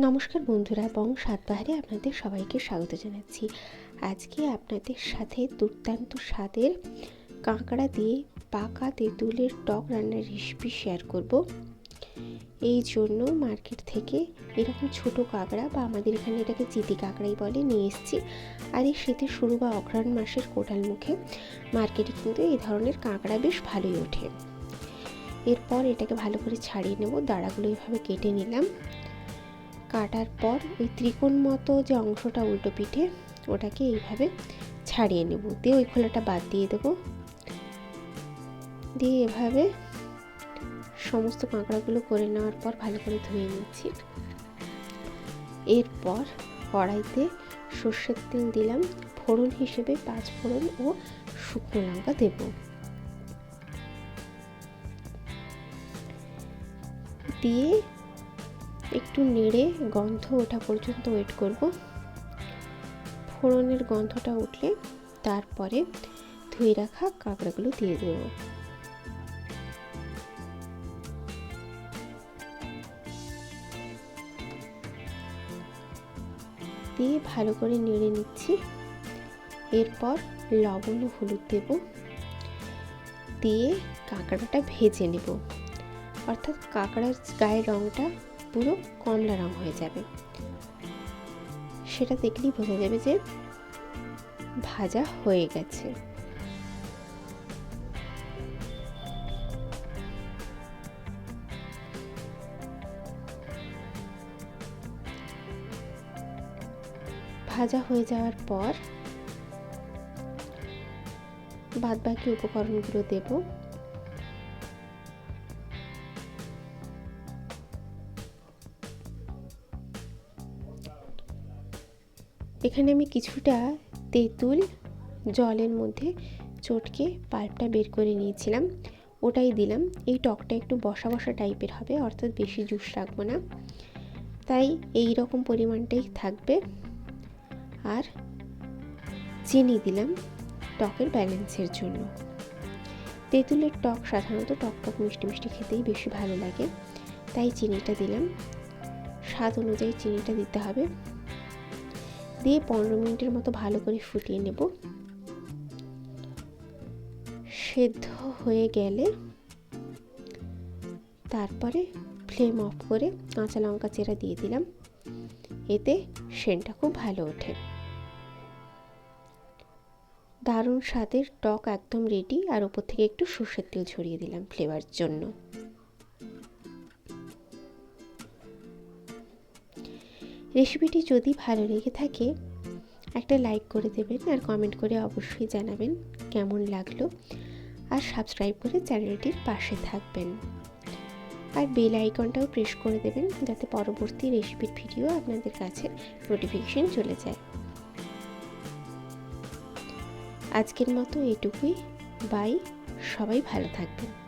নমস্কার বন্ধুরা এবং সাতবাহারে আপনাদের সবাইকে স্বাগত জানাচ্ছি। আজকে আপনাদের সাথে দুর্দান্ত স্বাদের কাঁকড়া দিয়ে পাকা তেঁতুলের টক রান্নার রেসিপি শেয়ার করব। এই জন্য মার্কেট থেকে এরকম ছোট কাঁকড়া বা আমাদের এখানে এটাকে চিতি কাঁকড়াই বলে নিয়ে এসেছি। আর এই শীতের শুরু বা অঘ্রাণ মাসের কোটাল মুখে মার্কেটে কিন্তু এই ধরনের কাঁকড়া বেশ ভালোই ওঠে। এরপর এটাকে ভালো করে ছাড়িয়ে নেব, দাঁড়াগুলো এভাবে কেটে নিলাম। কাটার পর ওই ত্রিকোণ মতো যে অংশটা উল্টো পিঠে, ওটাকে এইভাবে ছাড়িয়ে নেব। দিয়ে ওই খোলাটা বাদ দিয়ে দেবো। দিয়ে এভাবে সমস্ত কাঁকড়াগুলো করে নেওয়ার পর ভালো করে ধুয়ে নিচ্ছি। এরপর কড়াইতে সর্ষের তেল দিলাম। ফোড়ন হিসেবে পাঁচ ফোড়ন ও শুকনো লঙ্কা দেব। দিয়ে একটু নেড়ে গন্ধ ওঠা পর্যন্ত ওয়েট করব। ফোড়নের গন্ধটা উঠলে তারপরে ধুয়ে রাখা কাঁকড়াগুলো দিয়ে দেব। দিয়ে ভালো করে নেড়ে নিচ্ছি। এরপর লবণ ও হলুদ দেব। দিয়ে কাঁকড়াটা ভেজে নেব। অর্থাৎ কাঁকড়ার গায়ের রঙটা পুরো কমলা রং হয়ে যাবে। সেটা দেখলেই বোঝা যাবে যে ভাজা হয়ে গেছে। ভাজা হয়ে যাওয়ার পর বাদ বাকি উপকরণগুলো দেবো। এখানে আমি কিছুটা তেঁতুল জলের মধ্যে চটকে পাল্পটা বের করে নিয়েছিলাম, ওটাই দিলাম। এই টকটা একটু বসা বসা টাইপের হবে, অর্থাৎ বেশি জুস রাখব না। তাই এই রকম পরিমাণটাই থাকবে। আর চিনি দিলাম টকের ব্যালেন্সের জন্য। তেঁতুলের টক সাধারণত টক টক মিষ্টি মিষ্টি খেতেই বেশি ভালো লাগে। তাই চিনিটা দিলাম। স্বাদ অনুযায়ী চিনিটা দিতে হবে। দিয়ে পনেরো মিনিটের মতো ভালো করে ফুটিয়ে নেব। সেদ্ধ হয়ে গেলে তারপরে ফ্লেম অফ করে কাঁচা লঙ্কা চেরা দিয়ে দিলাম। এতে সেন্টটা খুব ভালো ওঠে। দারুণ স্বাদের টক একদম রেডি আর ওপর থেকে একটু সর্ষের তেল ছড়িয়ে দিলাম ফ্লেভার জন্য। রেসিপিটি যদি ভালো লেগে থাকে, একটা লাইক করে দেবেন আর কমেন্ট করে অবশ্যই জানাবেন কেমন লাগল। আর সাবস্ক্রাইব করে চ্যানেলটির পাশে থাকবেন। আর বেল আইকনটাও প্রেস করে দেবেন যাতে পরবর্তী রেসিপির ভিডিও আপনাদের কাছে নোটিফিকেশন চলে যায়। আজকের মতো এটুকুই। বাই, সবাই ভালো থাকবেন।